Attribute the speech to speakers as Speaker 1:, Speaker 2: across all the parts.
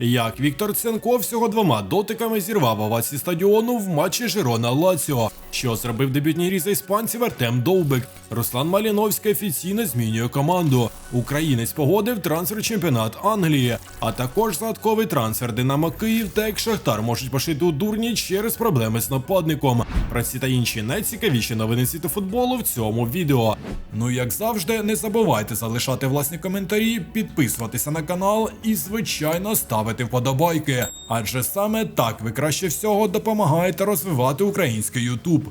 Speaker 1: Як Віктор Ценко всього двома дотиками зірвав овації стадіону в матчі Жирона Лаціо, що зробив дебютній різ іспанців Артем Довбик. Руслан Маліновський офіційно змінює команду. Українець погодив трансфер чемпіонат Англії, а також загадковий трансфер Динамо Київ та як Шахтар можуть пошити у дурні через проблеми з нападником. Про ці та інші найцікавіші новини світу футболу в цьому відео. Ну як завжди, не забувайте залишати власні коментарі, підписуватися на канал і, звичайно, ставити вподобайки. Адже саме так ви краще всього допомагаєте розвивати український YouTube.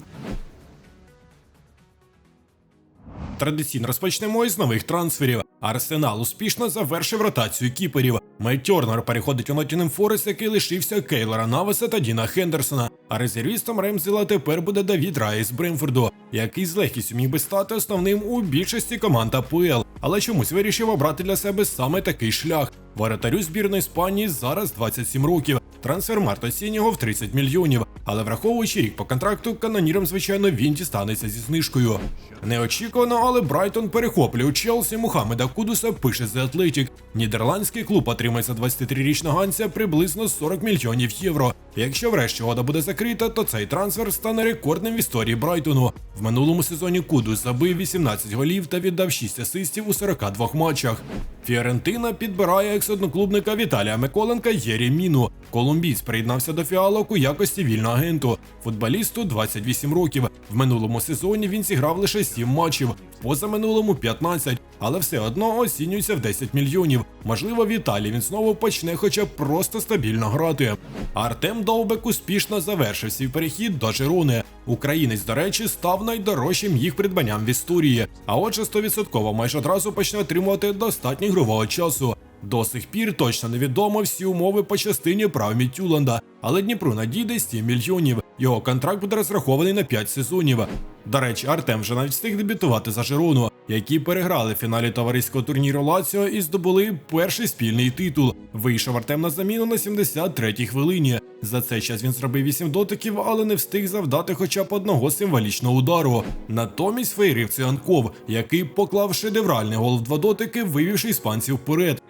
Speaker 1: Традиційно розпочнемо із нових трансферів. Арсенал успішно завершив ротацію кіперів. Тернер переходить у Ноттінем Форест, який лишився Кейлора Навеса та Діна Хендерсона. А резервістом Ремзела тепер буде Давід Рай з Бремфорду, який з легкістю міг би стати основним у більшості команд АПЛ, але чомусь вирішив обрати для себе саме такий шлях. Воротарю збірної Іспанії зараз 27 років. Трансфер Марта Сінього в 30 мільйонів. Але враховуючи рік по контракту, канонірам, звичайно, він дістанеться зі знижкою. Неочікувано, але Брайтон перехоплює Челсі Мухаммеда Кудуса, пише The Athletic. Нідерландський клуб отримає за 23-річного ганця приблизно 40 мільйонів євро. Якщо врешті угода буде закрита, то цей трансфер стане рекордним в історії Брайтону. В минулому сезоні Кудус забив 18 голів та віддав 6 асистів у 42 матчах. Фіорентина підбирає екс-одноклубника Віталія Миколенка Єрі Міну. Колумбійць приєднався до фіалок у якості вільного агенту. Футболісту 28 років. В минулому сезоні він зіграв лише 7 матчів, позаминулому 15, але все одно оцінюється в 10 мільйонів. Можливо, Віталій він знову почне хоча б просто стабільно грати. Артем Довбек успішно завершив свій перехід до Жирони. Українець, до речі, став найдорожчим їх придбанням в історії. А отже, 100% майже одразу почне отримувати достатньо ігрового часу. До сих пір точно невідомо всі умови по частині прав Мітюланда, але Дніпру надійде 7 мільйонів. Його контракт буде розрахований на 5 сезонів. До речі, Артем вже навіть встиг дебютувати за Жирону, які переграли в фіналі товариського турніру Лаціо і здобули перший спільний титул. Вийшов Артем на заміну на 73-й хвилині. За цей час він зробив 8 дотиків, але не встиг завдати хоча б одного символічного удару. Натомість фейрив Цианков, який поклав шедевральний гол в два дотики, вивівши іспанців вперед.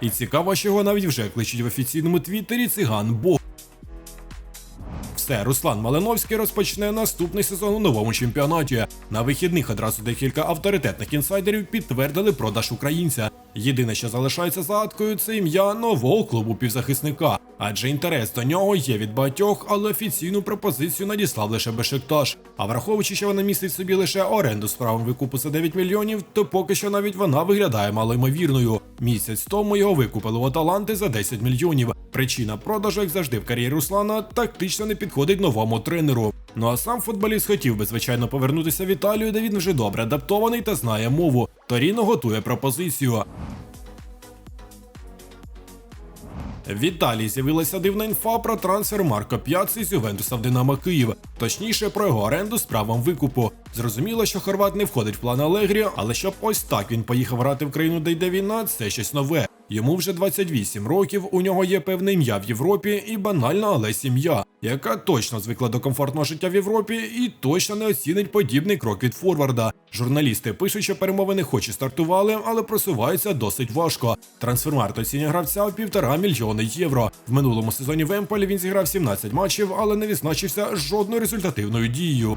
Speaker 1: І цікаво, що його навіть вже кличуть в офіційному твіттері циган Бог. Все, Руслан Малиновський розпочне наступний сезон у новому чемпіонаті. На вихідних одразу декілька авторитетних інсайдерів підтвердили продаж українця. Єдине, що залишається загадкою, це ім'я нового клубу півзахисника. Адже інтерес до нього є від багатьох, але офіційну пропозицію надіслав лише Бешикташ. А враховуючи, що вона містить собі лише оренду з правом викупу за 9 мільйонів, то поки що навіть вона виглядає малоймовірною. Місяць тому його викупили у Аталанти за 10 мільйонів. Причина продажу, як завжди, в кар'єрі Руслана тактично не підходить новому тренеру. Ну а сам футболіст хотів би, звичайно, повернутися в Італію, де він вже добре адаптований та знає мову. Торіно готує пропозицію. В Італії з'явилася дивна інфа про трансфер Марко П'яци з Ювентуса в Динамо Київ, точніше про його оренду з правом викупу. Зрозуміло, що Хорват не входить в план Алегрі, але щоб ось так він поїхав грати в країну, де йде війна, це щось нове. Йому вже 28 років, у нього є певне ім'я в Європі і банальна, але сім'я, яка точно звикла до комфортного життя в Європі і точно не оцінить подібний крок від Форварда. Журналісти пишуть, що перемовини хоч і стартували, але просуваються досить важко. Трансфермарт оцінює гравця у півтора мільйони євро. В минулому сезоні в Емполі він зіграв 17 матчів, але не відзначився жодною результативною дією.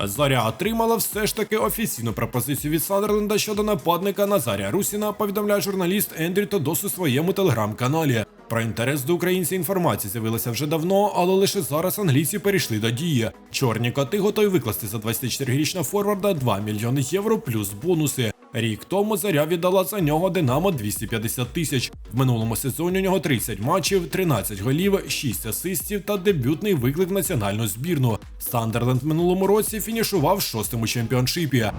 Speaker 1: Зоря отримала все ж таки офіційну пропозицію від Сандерленда щодо нападника Назарія Русіна, повідомляє журналіст Ендрю Тодос у своєму телеграм-каналі. Про інтерес до українців інформації з'явилася вже давно, але лише зараз англійці перейшли до дії. Чорні коти готові викласти за 24-річного форварда 2 мільйони євро плюс бонуси. Рік тому заря віддала за нього Динамо 250 тисяч. В минулому сезоні у нього 30 матчів, 13 голів, 6 асистів та дебютний виклик в національну збірну. Сандерленд в минулому році фінішував шостим у чемпіоншипі.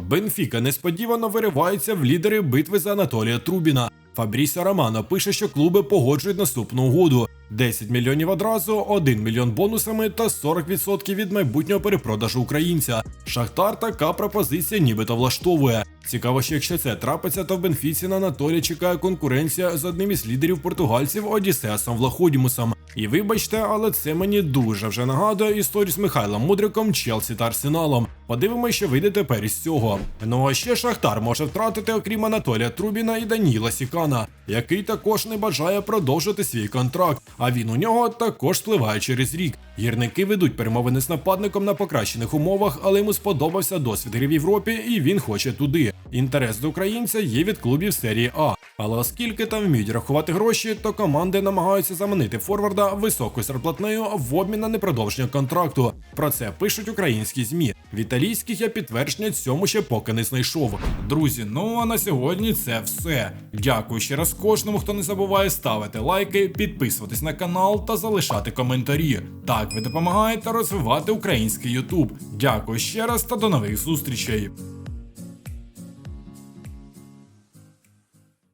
Speaker 1: Бенфіка несподівано виривається в лідери битви за Анатолія Трубіна. Фабрісіо Романо пише, що клуби погоджують наступну угоду: 10 мільйонів одразу, 1 мільйон бонусами та 40% від майбутнього перепродажу українця. Шахтар така пропозиція нібито влаштовує. Цікаво, що якщо це трапиться, то в Бенфіці на Анатолі чекає конкуренція з одним із лідерів португальців Одіссеасом Влаходімусом. І вибачте, але це мені дуже вже нагадує історію з Михайлом Мудриком, Челсі та Арсеналом. Подивимося, що вийде тепер із цього. Ну а ще Шахтар може втратити, окрім Анатолія Трубіна і Даніла Сікана, який також не бажає продовжити свій контракт. А він у нього також спливає через рік. Гірники ведуть перемовини з нападником на покращених умовах, але йому сподобався досвід гри в Європі, і він хоче туди. Інтерес до українця є від клубів серії А. Але оскільки там вміють рахувати гроші, то команди намагаються заманити форварда високою зарплатнею в обмін на непродовження контракту. Про це пишуть українські змі. В італійських я підтвердження цьому ще поки не знайшов. Друзі, ну а на сьогодні це все. Дякую ще раз кожному, хто не забуває ставити лайки, підписуватись на канал та залишати коментарі. Так ви допомагаєте розвивати український Ютуб. Дякую ще раз та до нових зустрічей.